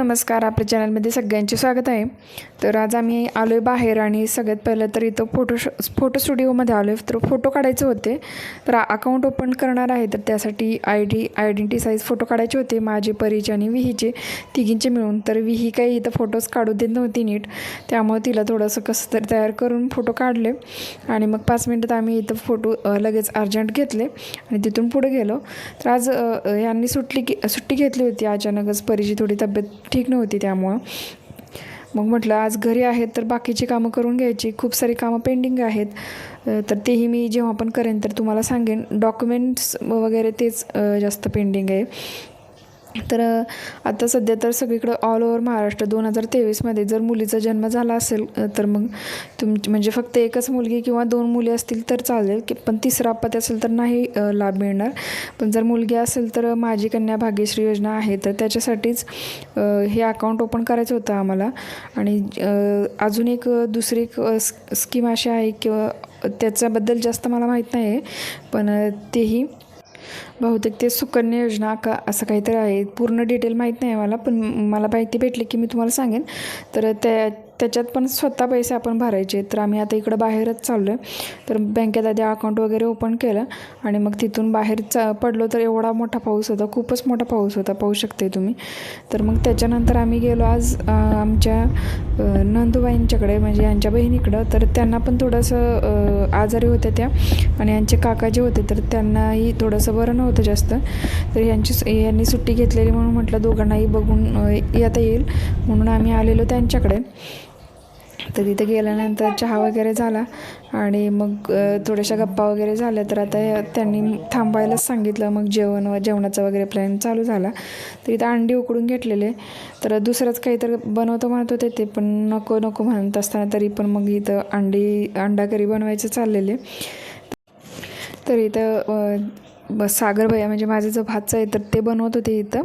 नमस्कार आपल्या चॅनलमध्ये सगळ्यांचे स्वागत आहे. तर आज आम्ही आलो आहे बाहेर आणि सगळ्यात पहिलं तर इथं फोटो फोटो स्टुडिओमध्ये आलो आहे तर फोटो काढायचे होते. तर अकाउंट ओपन करणार आहे. तर त्यासाठी I D identity size photo काढायचे होते. माझे परीचे आणि विहीचे तिघींचे मिळून. तर विही काही इथं फोटोज काढू देत नव्हती नीट. त्यामुळे तिला थोडंसं कसं तर तयार करून फोटो काढले. आणि मग पाच मिनटात आम्ही इथं फोटो लगेच अर्जंट घेतले आणि तिथून पुढे गेलो. तर आज यांनी सुटली की सुट्टी घेतली होती. अचानकच परीची थोडी तब्येत ठीक नव्हती त्यामुळं. मग म्हटलं आज घरी आहेत तर बाकीची कामं करून घ्यायची. खूप सारी कामं पेंडिंग आहेत. तर तेही मी जेव्हा पण करेन तर तुम्हाला सांगेन. डॉक्युमेंट्स वगैरे तेच जास्त पेंडिंग आहे. तर आता सध्या तर सगळीकडं ऑल ओव्हर महाराष्ट्र. दोन हजार तेवीसमध्ये जर मुलीचा जन्म झाला असेल तर मग तुम म्हणजे फक्त एकच मुलगी किंवा दोन मुली असतील तर चालेल की पण तिसरा अपत्य असेल तर नाही लाभ मिळणार. पण जर मुलगी असेल तर माझी कन्या भाग्यश्री योजना आहे. तर त्याच्यासाठीच हे अकाउंट ओपन करायचं होतं आम्हाला. आणि अजून एक दुसरी एक स्कीम अशी आहे किंवा त्याच्याबद्दल जास्त मला माहीत नाही आहे पण तेही बहुतेक ते सुकन्या योजना का असं काहीतरी आहे. पूर्ण डिटेल माहीत नाही मला पण मला माहिती भेटली की मी तुम्हाला सांगेन. तर त्या त्याच्यात पण स्वतः पैसे आपण भरायचे. तर आम्ही आता इकडं बाहेरच चाललो आहे तर बँकेत आधी अकाउंट वगैरे ओपन केलं आणि मग तिथून बाहेर चा पडलो तर एवढा मोठा पाऊस होता. खूपच मोठा पाऊस होता पाहू शकते तुम्ही. तर मग त्याच्यानंतर आम्ही गेलो आज आमच्या नंदूबाईंच्याकडे म्हणजे यांच्या बहिणीकडं. तर त्यांना पण थोडंसं आजारी होत्या त्या आणि यांचे काका जे होते तर त्यांनाही थोडंसं बरं नव्हतं जास्त. तर यांची यांनी सुट्टी घेतलेली म्हणून म्हटलं दोघांनाही बघून येता येईल. म्हणून आम्ही आलेलो त्यांच्याकडे. तर तिथे गेल्यानंतर चहा वगैरे झाला आणि मग थोड्याशा गप्पा वगैरे झाल्या. तर आता त्यांनी थांबायलाच सांगितलं. मग जेवण व जेवणाचा वगैरे प्लॅन चालू झाला. तर इथं अंडी उकडून घेतलेले. तर दुसरंच काहीतरी बनवतो म्हणत होते ते पण नको नको म्हणत असताना तरी पण मग इथं अंडी अंडा करी बनवायचं चाललेले. तर इथं ब- सागर भैया म्हणजे माझं जो भातचा आहे तर ते बनवत होते इथं.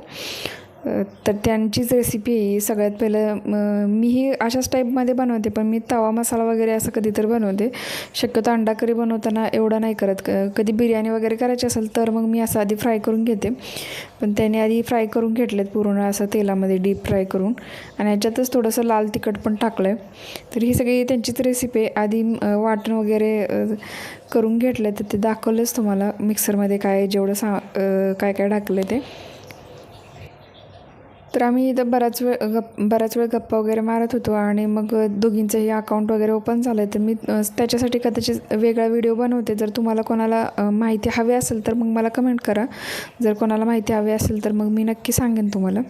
तर त्यांचीच रेसिपी आहे सगळ्यात पहिलं मीही अशाच टाईपमध्ये बनवते पण मी तवा मसाला वगैरे असं कधी तर बनवते. शक्यतो अंडा करी बनवताना एवढा नाही करत. क- कधी बिर्याणी वगैरे करायची असेल तर मग मी असं आधी फ्राय करून घेते. पण त्याने आधी फ्राय करून घेतलेत पूर्ण असं तेलामध्ये डीप फ्राय करून. आणि याच्यातच थोडंसं लाल तिखट पण टाकलं आहे तर ही सगळी त्यांचीच रेसिपी आहे. आधी वाटण वगैरे करून घेतलं तर ते दाखवलंच तुम्हाला मिक्सरमध्ये काय जेवढं सा काय काय टाकलं ते. तर आम्ही इथं बराच वेळ गप बराच वेळ गप्पा वगैरे मारत होतो आणि मग दोघींचंही अकाउंट वगैरे ओपन झालं आहे तर मी त्याच्यासाठी कदाचित वेगळा व्हिडिओ बनवते. जर तुम्हाला कोणाला माहिती हवी असेल तर मग मला कमेंट करा. जर कोणाला माहिती हवी असेल तर मग मी नक्की सांगेन तुम्हाला.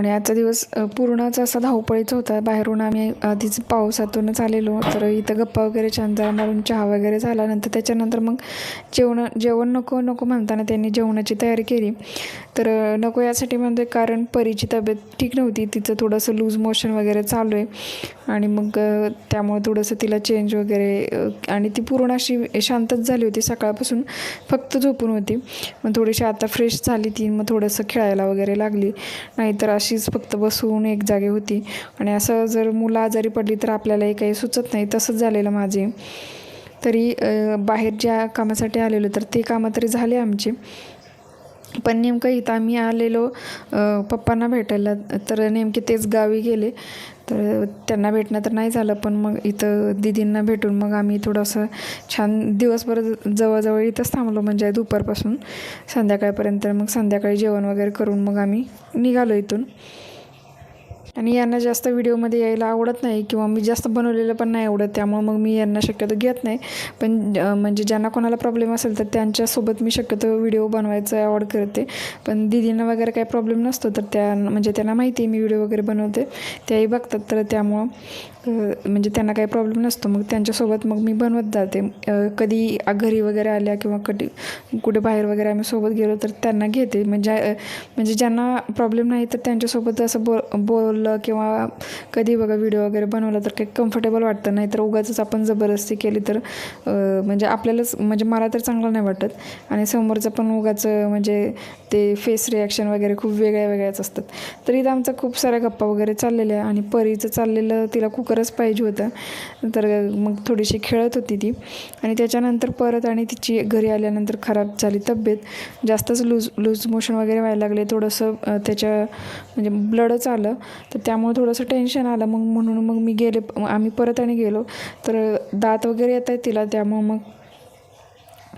आणि आजचा दिवस पूर्णच असा धावपळीचा होता. बाहेरून आम्ही आधीच पावसातूनच आलेलो तर इथं गप्पा वगैरे छान जरा मारून चहा वगैरे झाला नंतर त्याच्यानंतर मग जेवण जेवण नको नको म्हणताना त्यांनी जेवणाची तयारी केली. तर नको यासाठी म्हणजे कारण परीची तब्येत ठीक नव्हती. तिचं थोडंसं लूज मोशन वगैरे चालू आहे. आणि मग त्यामुळे थोडंसं तिला चेंज वगैरे आणि ती पूर्ण अशी शांतच झाली होती. सकाळपासून फक्त झोपून होती. मग थोडीशी आता फ्रेश झाली ती. मग थोडंसं खेळायला वगैरे लागली. नाहीतर अशी अशीच फक्त बसून एक जागे होती. आणि असं जर मुलं आजारी पडली तर आपल्यालाही काही सुचत नाही. तसंच झालेलं माझे. तरी बाहेर ज्या कामासाठी आलेलो तर ते कामं तरी झाले आमचे. पण नेमकं इथं आम्ही आलेलो पप्पांना भेटायला. तर नेमके तेच गावी गेले. तर त्यांना भेटणं तर नाही झालं पण मग इथं दिदींना भेटून मग आम्ही थोडंसं छान दिवसभर जवळजवळ इथंच थांबलो म्हणजे दुपारपासून. संध्याकाळपर्यंत मग संध्याकाळी जेवण वगैरे करून मग आम्ही निघालो इथून. आणि यांना जास्त व्हिडिओमध्ये यायला आवडत नाही किंवा मी जास्त बनवलेलं पण नाही आवडत त्यामुळे मग मी यांना शक्यतो घेत नाही. पण म्हणजे ज्यांना कोणाला प्रॉब्लेम असेल तर त्यांच्यासोबत मी शक्यतो व्हिडिओ बनवायचा आवड करते. पण दिदींना वगैरे काही प्रॉब्लेम नसतो तर त्या म्हणजे त्यांना माहिती आहे मी व्हिडिओ वगैरे बनवते. त्याही बघतात तर त्यामुळं म्हणजे त्यांना काही प्रॉब्लेम नसतो. मग त्यांच्यासोबत मग मी बनवत जाते. कधी घरी वगैरे आल्या किंवा कधी कुठे बाहेर वगैरे आम्ही सोबत गेलो तर त्यांना घेते. म्हणजे म्हणजे ज्यांना प्रॉब्लेम नाही तर त्यांच्यासोबत असं बो बोललं किंवा कधी बघा व्हिडिओ वगैरे बनवला तर काही कम्फर्टेबल वाटतं. नाही तर उगाच आपण जबरदस्ती केली तर म्हणजे आपल्यालाच म्हणजे मला तर चांगलं नाही वाटत. आणि समोरचं पण उगाच म्हणजे ते फेस रिॲक्शन वगैरे खूप वेगळ्या वेगळ्याच असतात. तर इथं आमचा खूप साऱ्या गप्पा वगैरे चाललेल्या आणि परीचं चाललेलं तिला लवकरच पाहिजे होतं. तर मग थोडीशी खेळत होती ती. आणि त्याच्यानंतर परत आणि तिची घरी आल्यानंतर खराब झाली तब्येत. जास्तच लूज लूज मोशन वगैरे व्हायला लागले. थोडंसं त्याच्या म्हणजे ब्लडच आलं. तर त्यामुळे थोडंसं टेन्शन आलं. मग म्हणून मग मी गेले आम्ही परत आणि गेलो. तर दात वगैरे येत आहेत तिला त्यामुळं मग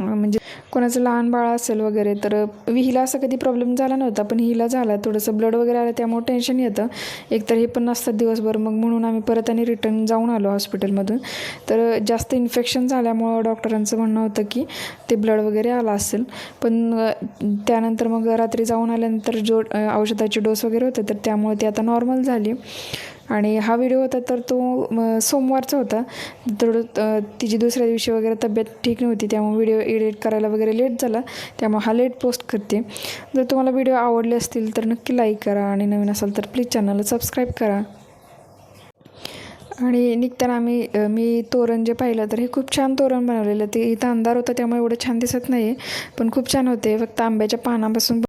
म्हणजे कोणाचं लहान बाळ असेल वगैरे तर हिला असा कधी प्रॉब्लेम झाला नव्हता पण हिला झाला. थोडंसं ब्लड वगैरे आलं त्यामुळे टेन्शन येतं. एकतर हे पण नसतात दिवसभर मग म्हणून आम्ही परत आणि रिटर्न जाऊन आलो हॉस्पिटलमधून तर जास्त इन्फेक्शन झाल्यामुळं डॉक्टरांचं म्हणणं होतं की ते ब्लड वगैरे आला असेल. पण त्यानंतर मग रात्री जाऊन आल्यानंतर जो औषधाचे डोस वगैरे होते तर त्यामुळे ती आता नॉर्मल झाली. आणि हा व्हिडिओ होता तर तो सोमवारचा होता. थोडं तिची दुसऱ्या दिवशी वगैरे तब्येत ठीक नव्हती त्यामुळे व्हिडिओ एडिट करायला वगैरे लेट झाला. त्यामुळे हा लेट पोस्ट करते. जर तुम्हाला व्हिडिओ आवडले असतील तर नक्की लाईक करा आणि नवीन असाल तर प्लीज चॅनलला सबस्क्राईब करा. आणि निघताना आम्ही मी तोरण जे पाहिलं तर हे खूप छान तोरण बनवलेलं. ते इथं अंधार होता त्यामुळे एवढं छान दिसत नाही पण खूप छान होते. फक्त आंब्याच्या पानापासून